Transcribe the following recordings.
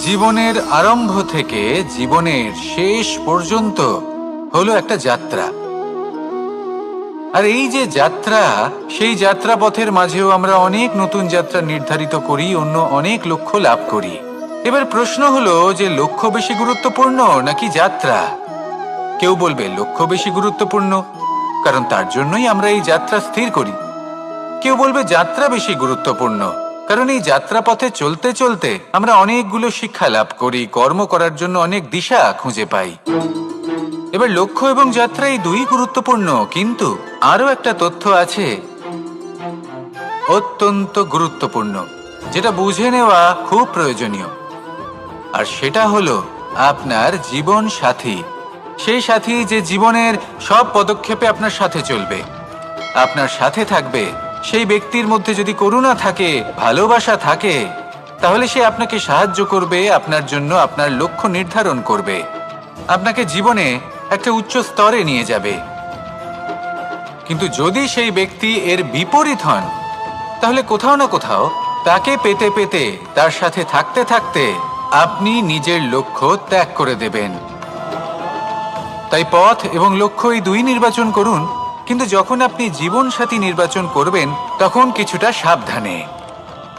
জীবনের আরম্ভ থেকে জীবনের শেষ পর্যন্ত হলো একটা যাত্রা। আর এই যে যাত্রা, সেই যাত্রা পথের মাঝেও আমরা অনেক নতুন যাত্রা নির্ধারিত করি, অন্য অনেক লক্ষ্য লাভ করি। এবার প্রশ্ন হলো যে লক্ষ্য বেশি গুরুত্বপূর্ণ নাকি যাত্রা? কেউ বলবে লক্ষ্য বেশি গুরুত্বপূর্ণ, কারণ তার জন্যই আমরা এই যাত্রা স্থির করি। কেউ বলবে যাত্রা বেশি গুরুত্বপূর্ণ কারণ এই যাত্রা পথে চলতে চলতে আমরা অনেকগুলো শিক্ষা লাভ করি, কর্ম করার জন্য অনেক দিশা খুঁজে পাই। এবার লক্ষ্য এবং যাত্রা এই দুই গুরুত্বপূর্ণ, কিন্তু আরও একটা তথ্য আছে অত্যন্ত গুরুত্বপূর্ণ, যেটা বুঝে নেওয়া খুব প্রয়োজনীয়। আর সেটা হলো আপনার জীবন সাথী। সেই সাথী যে জীবনের সব পদক্ষেপে আপনার সাথে চলবে। আপনার সাথে থাকবে সেই ব্যক্তির মধ্যে যদি করুণা থাকে, ভালোবাসা থাকে, তাহলে সে আপনাকে সাহায্য করবে, আপনার জন্য আপনার লক্ষ্য নির্ধারণ করবে। আপনাকে জীবনে একটা উচ্চ স্তরে নিয়ে যাবে। কিন্তু যদি সেই ব্যক্তি এর বিপরীত হন, তাহলে কোথাও না কোথাও তাকে পেতে পেতে, তার সাথে থাকতে থাকতে আপনি নিজের লক্ষ্য ত্যাগ করে দেবেন। তাই পথ এবং লক্ষ্য এই দুই নির্বাচন করুন। কিন্তু যখন আপনি জীবন সাথী নির্বাচন করবেন, তখন কিছুটা সাবধানে।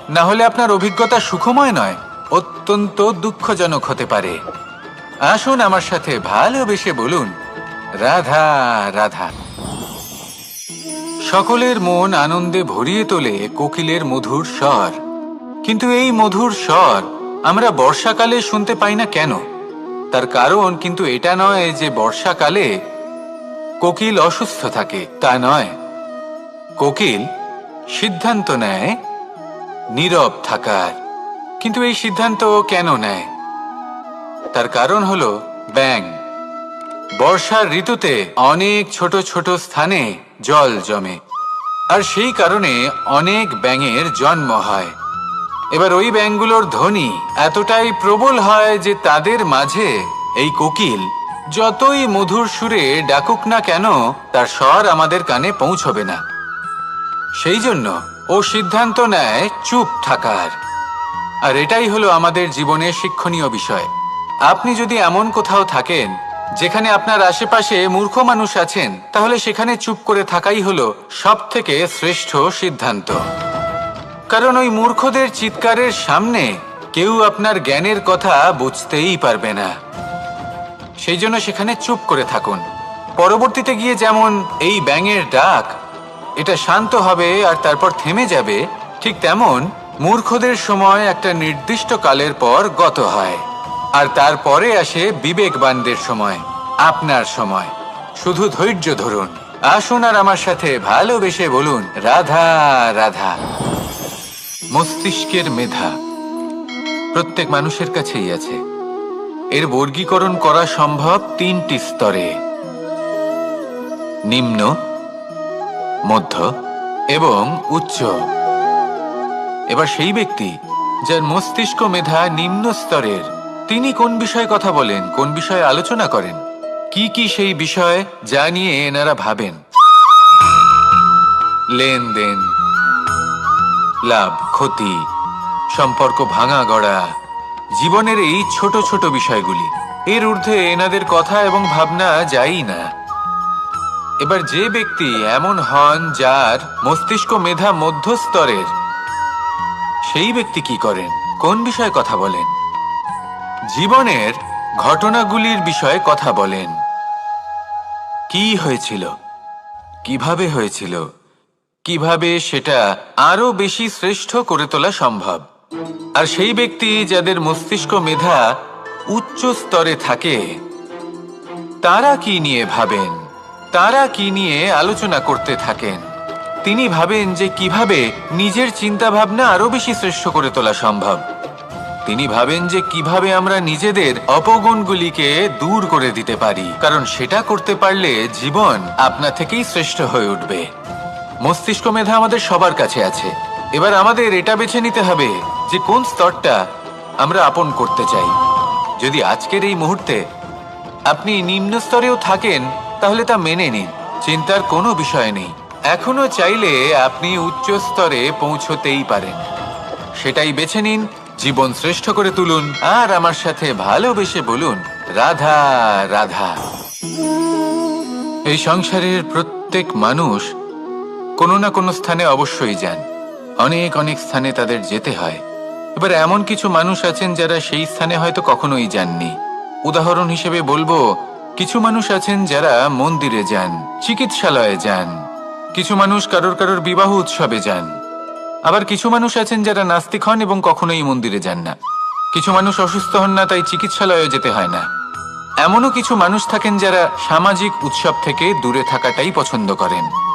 না হলে আপনার অভিজ্ঞতা সুখময় নয়, অত্যন্ত দুঃখজনক হতে পারে। আসুন আমার সাথে ভালোবেসে বলুন, রাধা রাধা। সকলের মন আনন্দে ভরিয়ে তোলে কোকিলের মধুর স্বর। কিন্তু এই মধুর স্বর আমরা বর্ষাকালে শুনতে পাই না কেন? তার কারণ কিন্তু এটা নয় যে বর্ষাকালে কোকিল অসুস্থ থাকে, তা নয়। কোকিল সিদ্ধান্ত নেয় নীরব থাকার। কিন্তু এই সিদ্ধান্ত কেন নেয়? তার কারণ হল ব্যাং বর্ষার ঋতুতে অনেক ছোট ছোট স্থানে জল জমে, আর সেই কারণে অনেক ব্যাঙের জন্ম হয়। এবার ওই ব্যাঙগুলোর ধ্বনি এতটাই প্রবল হয় যে তাদের মাঝে এই কোকিল যতই মধুর সুরে ডাকুক না কেন, তার স্বর আমাদের কানে পৌঁছবে না। সেই জন্য ও সিদ্ধান্ত নেয় চুপ থাকার। আর এটাই হলো আমাদের জীবনের শিক্ষণীয় বিষয়। আপনি যদি এমন কোথাও থাকেন, যেখানে আপনার আশেপাশে মূর্খ মানুষ আছেন, তাহলে সেখানে চুপ করে থাকাই হলো সব থেকে শ্রেষ্ঠ সিদ্ধান্ত। কারণ ওই মূর্খদের চিৎকারের সামনে কেউ আপনার জ্ঞানের কথা বুঝতেই পারবে না। সেই জন্য সেখানে চুপ করে থাকুন। পরবর্তীতে গিয়ে যেমন এই ব্যাঙের ডাক, এটা শান্ত হবে আর তারপর থেমে যাবে, ঠিক তেমন মূর্খদের সময় একটা নির্দিষ্ট কালের পর গত হয়। আর তারপরে আসে বিবেকবানদের সময়, আপনার সময়। শুধু ধৈর্য ধরুন। আসুন আর আমার সাথে ভালোবেসে বলুন, রাধা রাধা। মস্তিষ্কের মেধা প্রত্যেক মানুষের কাছেই আছে। এর বর্গীকরণ করা সম্ভব তিনটি স্তরে। নিম্ন, মধ্য এবং উচ্চ। এবার সেই ব্যক্তি যার মস্তিষ্ক মেধা নিম্ন স্তরের, তিনি কোন বিষয়ে কথা বলেন, কোন বিষয়ে আলোচনা করেন, কি কি সেই বিষয় যা নিয়ে এনারা ভাবেন। লেনদেন, লাভ, ক্ষতি, সম্পর্ক ভাঙা গড়া জীবনের এই ছোট ছোট বিষয়গুলি। এর ঊর্ধ্বে এনাদের কথা এবং ভাবনা যাই না। এবার যে ব্যক্তি এমন হন যার মস্তিষ্ক মেধা মধ্যস্তরের সেই ব্যক্তি কি করেন? কোন বিষয়ে কথা বলেন? জীবনের ঘটনাগুলির বিষয়ে কথা বলেন। কি হয়েছিল? কীভাবে হয়েছিল? কীভাবে সেটা আরও বেশি শ্রেষ্ঠ করে তোলা সম্ভব? আর সেই ব্যক্তি যাদের মস্তিষ্ক মেধা উচ্চ স্তরে থাকে, তারা কি নিয়ে ভাবেন? তারা কি নিয়ে আলোচনা করতে থাকেন? তিনি ভাবেন যে কীভাবে নিজের চিন্তা ভাবনা আরও বেশি শ্রেষ্ঠ করে তোলা সম্ভব। তিনি ভাবেন যে কীভাবে আমরা নিজেদের অপগুণগুলিকে দূর করে দিতে পারি, কারণ সেটা করতে পারলে জীবন আপনা থেকেই শ্রেষ্ঠ হয়ে উঠবে। মস্তিষ্ক মেধা আমাদের সবার কাছে আছে। এবার আমাদের এটা বেছে নিতে হবে যে কোন স্তরটা আমরা আপন করতে চাই। যদি আজকের এই মুহূর্তে আপনি নিম্ন স্তরেও থাকেন, তাহলে তা মেনে নিন। চিন্তার কোনো বিষয় নেই। এখনও চাইলে আপনি উচ্চ স্তরে পৌঁছতেই পারেন। সেটাই বেছে নিন, জীবন শ্রেষ্ঠ করে তুলুন, আর আমার সাথে ভালোবেসে বলুন, রাধা রাধা। এই সংসারের প্রত্যেক মানুষ কোনো না কোনো স্থানে অবশ্যই যান। অনেক অনেক স্থানে তাদের যেতে হয়। এবার এমন কিছু মানুষ আছেন যারা সেই স্থানে হয়তো কখনোই যাননি। উদাহরণ হিসেবে বলব, কিছু মানুষ আছেন যারা মন্দিরে যান, চিকিৎসালয়ে যান। কিছু মানুষ কারোর কারোর বিবাহ উৎসবে যান। আবার কিছু মানুষ আছেন যারা নাস্তিক হন এবং কখনোই মন্দিরে যান না। কিছু মানুষ অসুস্থ হন না, তাই চিকিৎসালয়ে যেতে হয় না। এমনও কিছু মানুষ থাকেন যারা সামাজিক উৎসব থেকে দূরে থাকাটাই পছন্দ করেন।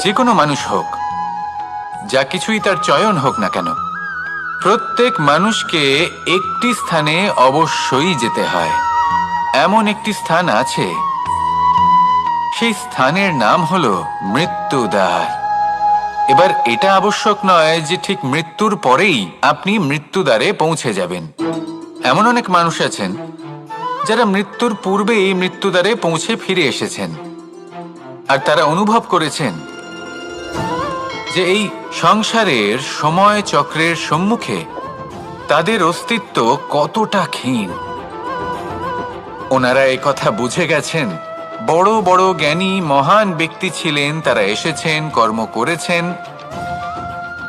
যে কোনো মানুষ হোক, যা কিছুই তার চয়ন হোক না কেন, প্রত্যেক মানুষকে একটি স্থানে অবশ্যই যেতে হয়। এমন একটি স্থান আছে, সেই স্থানের নাম হলো মৃত্যুদ্বার। এবার এটা আবশ্যক নয় যে ঠিক মৃত্যুর পরেই আপনি মৃত্যুদ্বারে পৌঁছে যাবেন। এমন অনেক মানুষ আছেন, যারা মৃত্যুর পূর্বেই মৃত্যুদ্বারে পৌঁছে ফিরে এসেছেন, আর তারা অনুভব করেছেন যে এই সংসারের সময় চক্রের সম্মুখে তাদের অস্তিত্ব কতটা ক্ষীণ। ওনারা কথা বুঝে গেছেন। বড় বড় জ্ঞানী, মহান ব্যক্তি ছিলেন, তারা এসেছেন, কর্ম করেছেন,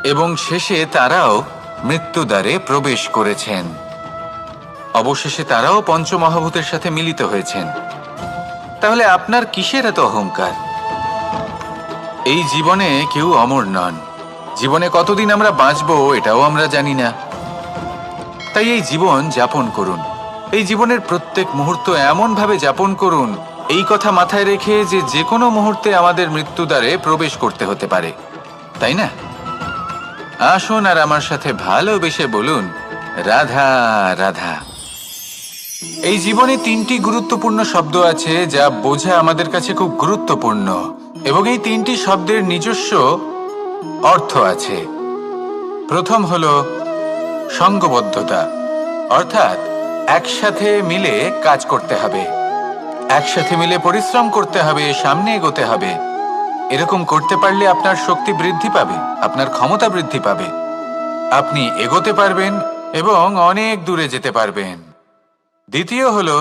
এবং শেষে তারাও মৃত্যুদ্বারে প্রবেশ করেছেন। অবশেষে তারাও পঞ্চমহাভূতের সাথে মিলিত হয়েছেন। তাহলে আপনার কিসের এত অহংকার? এই জীবনে কেউ অমর নন। জীবনে কতদিন আমরা বাঁচবো এটাও আমরা জানি না। তাই এই জীবন যাপন করুন। এই জীবনের প্রত্যেক মুহূর্ত এমনভাবে যাপন করুন, এই কথা মাথায় রেখে যে যে কোনো মুহূর্তে আমাদের মৃত্যুদ্বারে প্রবেশ করতে হতে পারে। তাই না? আসুন আর আমার সাথে ভালোবেসে বলুন, রাধা রাধা। এই জীবনে তিনটি গুরুত্বপূর্ণ শব্দ আছে যা বোঝা আমাদের কাছে খুব গুরুত্বপূর্ণ। এবং এই তিনটি শব্দের নিজস্ব অর্থ আছে। প্রথম হল সঙ্গবদ্ধতা, অর্থাৎ একসাথে মিলে কাজ করতে হবে। একসাথে মিলে পরিশ্রম করতে হবে, সামনে এগোতে হবে। এরকম করতে পারলে আপনার শক্তি বৃদ্ধি পাবে, আপনার ক্ষমতা বৃদ্ধি পাবে। আপনি এগোতে পারবেন এবং অনেক দূরে যেতে পারবেন। দ্বিতীয় হলো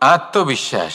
আত্মবিশ্বাস।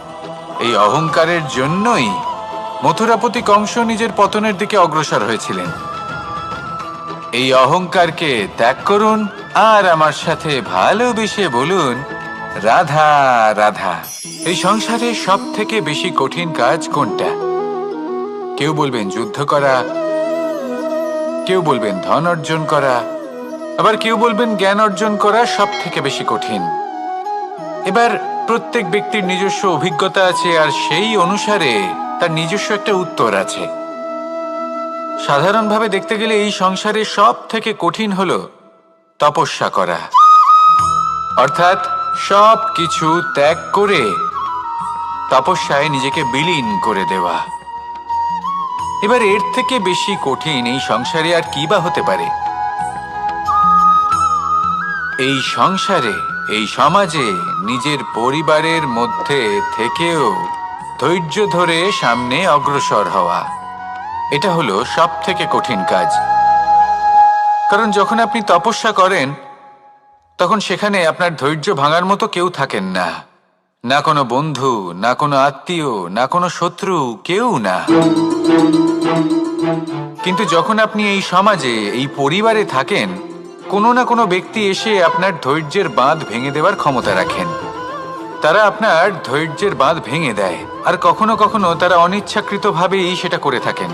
এই অহংকারের জন্যই মথুরাপতি কংস নিজের পতনের দিকে অগ্রসর হয়েছিলেন। এই অহংকারকে ত্যাগ করুন আর আমার সাথে ভালোবেসে বলুন, রাধা রাধা, এই সংসারে সব থেকে বেশি কঠিন কাজ কোনটা? কেউ বলবেন যুদ্ধ করা, কেউ বলবেন ধন অর্জন করা, আবার কেউ বলবেন জ্ঞান অর্জন করা সব থেকে বেশি কঠিন। এবার প্রত্যেক ব্যক্তির নিজস্ব অভিজ্ঞতা আছে আর সেই অনুসারে তার নিজস্ব একটা উত্তর আছে। সাধারণভাবে দেখতে গেলে এই সংসারে সব থেকে কঠিন হলো তপস্যা করা। অর্থাৎ সব কিছু ত্যাগ করে তপস্যায় নিজেকে বিলীন করে দেওয়া। এবার এর থেকে বেশি কঠিন এই সংসারে আর কি বা হতে পারে? এই সংসারে এই সমাজে নিজের পরিবারের মধ্যে থেকেও ধৈর্য ধরে সামনে অগ্রসর হওয়া, এটা হলো সব থেকে কঠিন কাজ। কারণ যখন আপনি তপস্যা করেন, তখন সেখানে আপনার ধৈর্য ভাঙার মতো কেউ থাকেন না। না কোনো বন্ধু, না কোনো আত্মীয়, না কোনো শত্রু, কেউ না। কিন্তু যখন আপনি এই সমাজে, এই পরিবারে থাকেন কোনো না কোনো ব্যক্তি এসে আপনার ধৈর্যের বাঁধ ভেঙে দেওয়ার ক্ষমতা রাখেন। তারা আপনার ধৈর্যের বাঁধ ভেঙে দেয়, আর কখনো কখনো তারা অনিচ্ছাকৃতভাবেই সেটা করে থাকেন।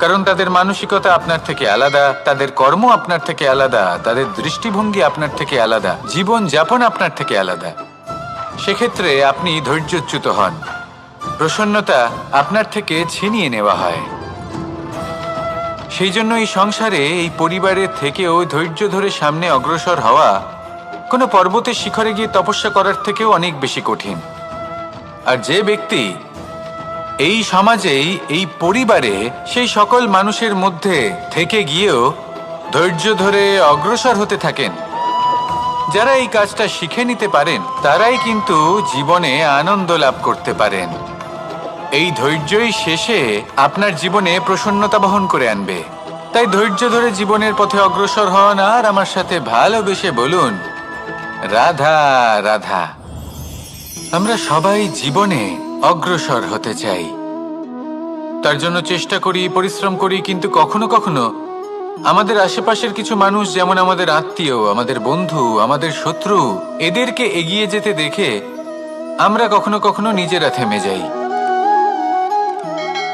কারণ তাদের মানসিকতা আপনার থেকে আলাদা, তাদের কর্ম আপনার থেকে আলাদা, তাদের দৃষ্টিভঙ্গি আপনার থেকে আলাদা জীবন যাপন আপনার থেকে আলাদা। সেক্ষেত্রে আপনি ধৈর্যচ্যুত হন। প্রসন্নতা আপনার থেকে ছিনিয়ে নেওয়া হয়। সেই জন্য এই সংসারে এই পরিবারের থেকেও ধৈর্য ধরে সামনে অগ্রসর হওয়া কোনো পর্বতের শিখরে গিয়ে তপস্যা করার থেকেও অনেক বেশি কঠিন। আর যে ব্যক্তি এই সমাজেই, এই পরিবারে, সেই সকল মানুষের মধ্যে থেকে গিয়েও ধৈর্য ধরে অগ্রসর হতে থাকেন। যারা এই কাজটা শিখে নিতে পারেন, তারাই কিন্তু জীবনে আনন্দ লাভ করতে পারেন। এই ধৈর্যই শেষে আপনার জীবনে প্রসন্নতা বহন করে আনবে। তাই ধৈর্য ধরে জীবনের পথে অগ্রসর হন আর আমার সাথে ভালোবেসে বলুন, রাধা রাধা। আমরা সবাই জীবনে অগ্রসর হতে চাই। তার জন্য চেষ্টা করি, পরিশ্রম করি, কিন্তু কখনো কখনো আমাদের আশেপাশের কিছু মানুষ, যেমন আমাদের আত্মীয়, আমাদের বন্ধু, আমাদের শত্রু, এদেরকে এগিয়ে যেতে দেখে আমরা কখনো কখনো নিজেরা থেমে যাই।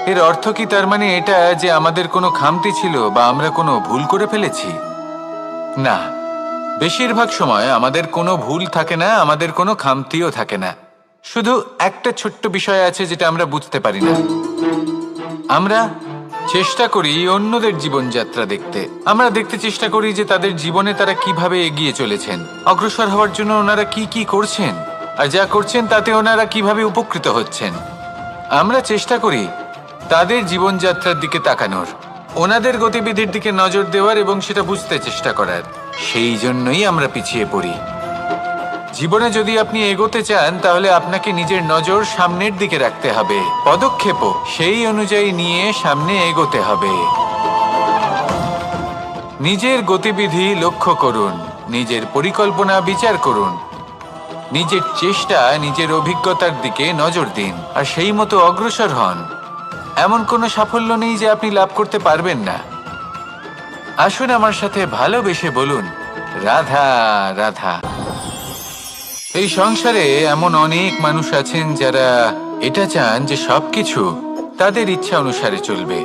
এর অর্থ কি? তার মানে এটা যে আমাদের কোনো খামতি ছিল বা আমরা কোনো ভুল করে ফেলেছি? না। বেশিরভাগ সময় আমাদের কোনো ভুল থাকে না, আমাদের কোনো খামতিও থাকে না। শুধু একটা ছোট্ট বিষয় আছে যেটা আমরা বুঝতে পারি না। আমরা চেষ্টা করি অন্যদের জীবনযাত্রা দেখতে। আমরা দেখতে চেষ্টা করি যে তাদের জীবনে তারা কীভাবে এগিয়ে চলেছেন। অগ্রসর হওয়ার জন্য ওনারা কি কি করছেন? আর যা করছেন তাতে ওনারা কীভাবে উপকৃত হচ্ছেন? আমরা চেষ্টা করি তাদের জীবনযাত্রার দিকে তাকানোর, ওনাদের গতিবিধির দিকে নজর দেওয়ার এবং সেটা বুঝতে চেষ্টা করার। সেই জন্যই আমরা পিছিয়ে পড়ি। জীবনে যদি আপনি এগোতে চান, তাহলে আপনাকে নিজের নজর সামনের দিকে রাখতে হবে। পদক্ষেপও সেই অনুযায়ী নিয়ে সামনে এগোতে হবে। নিজের গতিবিধি লক্ষ্য করুন, নিজের পরিকল্পনা বিচার করুন, নিজের চেষ্টা নিজের অভিজ্ঞতার দিকে নজর দিন, আর সেই মতো অগ্রসর হন। এমন কোনো সাফল্য নেই যে আপনি লাভ করতে পারবেন না। আসুন আমার সাথে ভালোবেসে বলুন, রাধা রাধা। এই সংসারে এমন অনেক মানুষ আছেন যারা এটা চান যে সবকিছু তাদের ইচ্ছা অনুসারে চলবে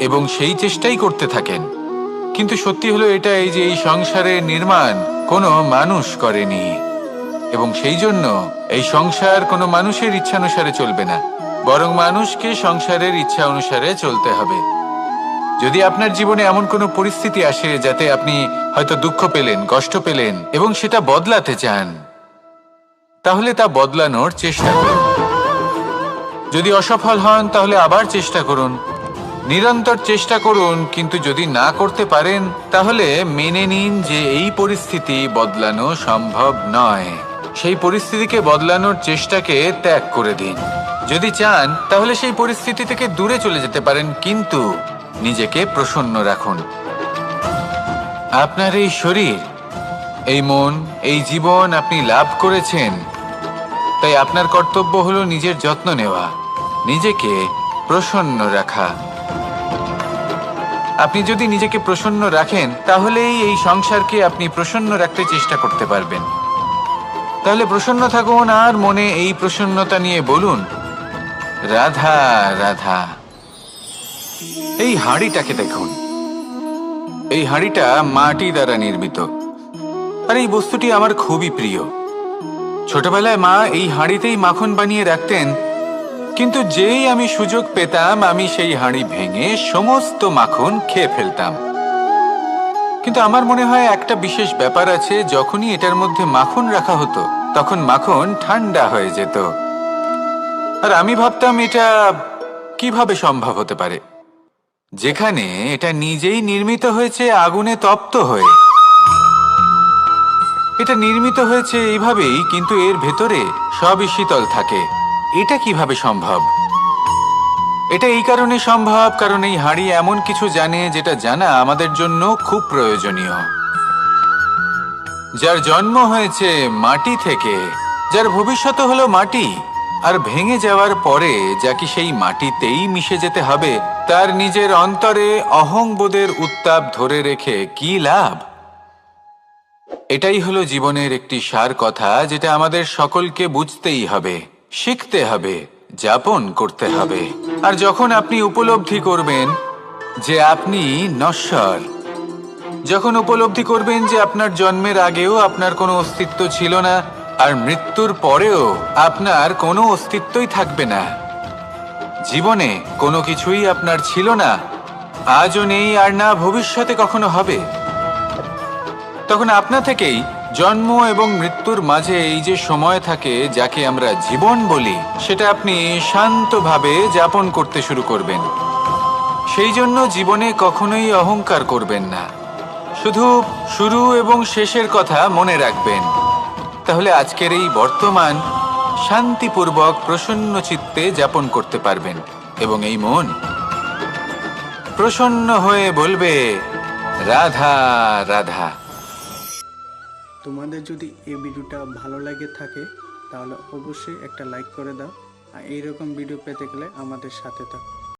এবং সেই চেষ্টাই করতে থাকেন। কিন্তু সত্যি হলো এটাই যে এই সংসারের নির্মাণ কোনো মানুষ করেনি এবং সেই জন্য এই সংসার কোনো মানুষের ইচ্ছা অনুসারে চলবে না। বরং মানুষকে সংসারের ইচ্ছা অনুসারে চলতে হবে। যদি আপনার জীবনে এমন কোনো পরিস্থিতি আসে যাতে আপনি হয়তো দুঃখ পেলেন, কষ্ট পেলেন এবং সেটা বদলাতে চান, তাহলে তা বদলানোর চেষ্টা করুন। যদি অসফল হন, তাহলে আবার চেষ্টা করুন। নিরন্তর চেষ্টা করুন, কিন্তু যদি না করতে পারেন, তাহলে মেনে নিন যে এই পরিস্থিতি বদলানো সম্ভব নয়। সেই পরিস্থিতিকে বদলানোর চেষ্টাকে ত্যাগ করে দিন। যদি চান, তাহলে সেই পরিস্থিতি থেকে দূরে চলে যেতে পারেন, কিন্তু নিজেকে প্রসন্ন রাখুন। আপনার এই শরীর, এই মন, এই জীবন আপনি লাভ করেছেন। তাই আপনার কর্তব্য হলো নিজের যত্ন নেওয়া, নিজেকে প্রসন্ন রাখা। আপনি যদি নিজেকে প্রসন্ন রাখেন, তাহলেই এই সংসারকে আপনি প্রসন্ন রাখতে চেষ্টা করতে পারবেন। তাহলে প্রসন্ন থাকুন আর মনে এই প্রসন্নতা নিয়ে বলুন রাধা রাধা। এই হাঁড়িটাকে দেখুন। এই হাঁড়িটা মাটি দ্বারা নির্মিত। আর এই বস্তুটি আমার খুবই প্রিয়। ছোটবেলায় মা এই হাঁড়িতেই মাখন বানিয়ে রাখতেন, কিন্তু যেই আমি সুযোগ পেতাম, আমি সেই হাঁড়ি ভেঙে সমস্ত মাখন খেয়ে ফেলতাম। কিন্তু আমার মনে হয় একটা বিশেষ ব্যাপার আছে, যখনই এটার মধ্যে মাখন রাখা হতো, তখন মাখন ঠান্ডা হয়ে যেত। আর আমি ভাবতাম এটা কীভাবে সম্ভব হতে পারে? যেখানে এটা নিজেই নির্মিত হয়েছে, আগুনে তপ্ত হয়ে। এটা নির্মিত হয়েছে এইভাবেই, কিন্তু এর ভেতরে সবই শীতল থাকে। এটা কীভাবে সম্ভব? এটা এই কারণে সম্ভব, কারণ এই হাঁড়ি এমন কিছু জানে যেটা জানা আমাদের জন্য খুব প্রয়োজনীয়। যার জন্ম হয়েছে মাটি থেকে, যার ভবিষ্যৎ হলো মাটি। আর ভেঙে যাওয়ার পরে যাকে সেই মাটিতেই মিশে যেতে হবে, তার নিজের অন্তরে অহংবোধের উত্তাপ ধরে রেখে কি লাভ? এটাই হলো জীবনের একটি সার কথা যেটা আমাদের সকলকে বুঝতেই হবে, শিখতে হবে, যাপন করতে হবে। আর যখন আপনি উপলব্ধি করবেন যে আপনি নশ্বর, যখন উপলব্ধি করবেন যে আপনার জন্মের আগেও আপনার কোনো অস্তিত্ব ছিল না আর মৃত্যুর পরেও আপনার কোনো অস্তিত্বই থাকবে না। জীবনে কোনো কিছুই আপনার ছিল না, আজও নেই আর না ভবিষ্যতে কখনো হবে। তখন আপনা থেকেই জন্ম এবং মৃত্যুর মাঝে এই যে সময় থাকে, যাকে আমরা জীবন বলি, সেটা আপনি শান্তভাবে যাপন করতে শুরু করবেন। সেই জন্য জীবনে কখনোই অহংকার করবেন না। শুধু শুরু এবং শেষের কথা মনে রাখবেন। তাহলে আজকের এই বর্তমান শান্তিপূর্বক প্রসন্ন চিত্তে যাপন করতে পারবেন। এবং এই মন প্রসন্ন হয়ে বলবে, রাধা রাধা। তোমাদের যদি এই ভিডিওটা ভালো লাগে থাকে, তাহলে অবশ্যই একটা লাইক করে দাও। আর এইরকম ভিডিও পেতে গেলে আমাদের সাথে থাকো।